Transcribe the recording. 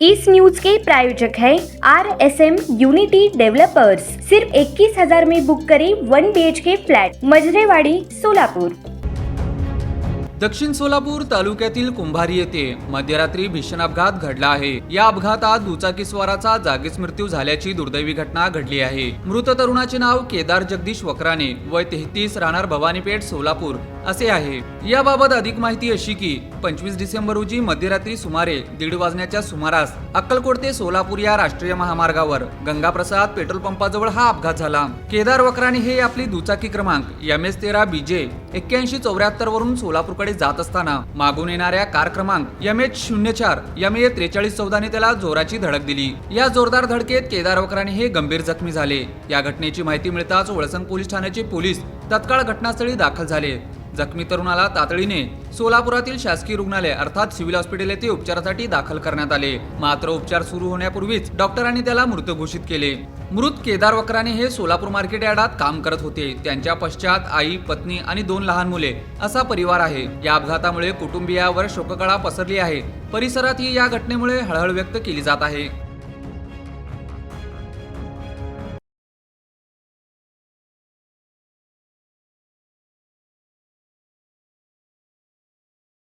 इस news के प्रायोजक है R S M unity developers सिर्फ इक्कीस हजार में बुक करें one B H K flat Majrewadi Solapur. दक्षिण सोलापूर तालुक्यातील कुंभारी येथे मध्यरात्री भीषण अपघात घडला आहे. या अपघातात दुचाकीस्वाराचा जागीच मृत्यू झाल्याची दुर्दैवी घटना घडली आहे. मृत तरुणाचे नाव केदार जगदीश वक्राने वय तेहतीस राहणार भवानीपेठ सोलापूर. असे आहे. याबाबत अधिक माहिती अशी की पंचवीस डिसेंबर रोजी मध्यरात्री सुमारे दीड वाजण्याच्या सुमारास अक्कलकोट ते सोलापूर या राष्ट्रीय महामार्गावर गंगाप्रसाद पेट्रोल पंपाजवळ हा अपघात झाला. केदार वक्राने हे आपली दुचाकी क्रमांक एम एस तेरा बीजे एक्क्याऐंशी चौऱ्याहत्तर वरून सोलापूरकडे जात असताना मागून येणाऱ्या कार क्रमांक एम एच शून्य चार एम ए त्रेचाळीस चौदाने त्याला जोराची धडक दिली. या जोरदार धडकेत केदार वक्राने हे गंभीर जखमी झाले. या घटनेची माहिती मिळताच वळसंग पोलीस ठाण्याचे पोलीस तत्काळ घटनास्थळी दाखल झाले. जखमी तरुणाला तातडीने सोलापुरातील शासकीय रुग्णालय अर्थात सिव्हिल हॉस्पिटल येथे उपचारासाठी दाखल करण्यात आले. मात्र उपचार सुरू होण्यापूर्वीच डॉक्टरांनी त्याला मृत घोषित केले. मृत केदार वक्राने हे सोलापूर मार्केट यार्डात काम करत होते. त्यांच्या पश्चात आई पत्नी आणि दोन लहान मुले असा परिवार आहे. या अपघातामुळे कुटुंबियावर शोककळा पसरली आहे. परिसरात ही या घटनेमुळे हळहळ व्यक्त केली जात आहे.